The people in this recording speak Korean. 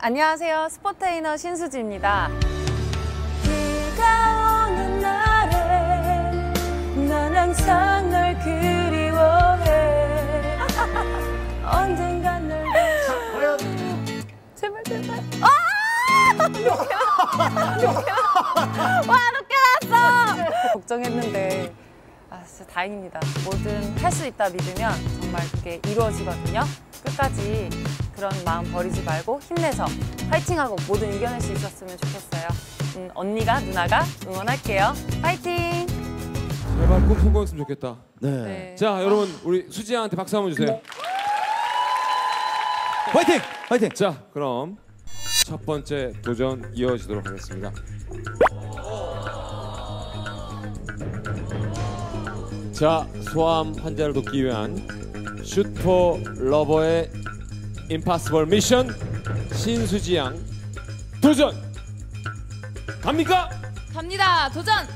안녕하세요. 스포테이너 신수지입니다. 비가 오는 날에 난 항상 널 그리워해 언젠간 널 제발 제발. 아! 와 이렇게 났어. 걱정했는데 아 진짜 다행입니다. 뭐든 할 수 있다 믿으면 정말 그게 이루어지거든요. 끝까지 그런 마음 버리지 말고 힘내서 파이팅하고 뭐든 이겨낼 수 있었으면 좋겠어요. 음, 언니가 누나가 응원할게요. 파이팅! 제발 꼭 성공했으면 좋겠다. 네. 네. 자, 여러분 우리 수지양한테 박수 한번 주세요. 화이팅! 화이팅! 자, 그럼 첫 번째 도전 이어지도록 하겠습니다. 자, 소아암 환자를 돕기 위한 슈퍼 러버의 임파서블 미션 신수지양 도전! 갑니까? 갑니다. 도전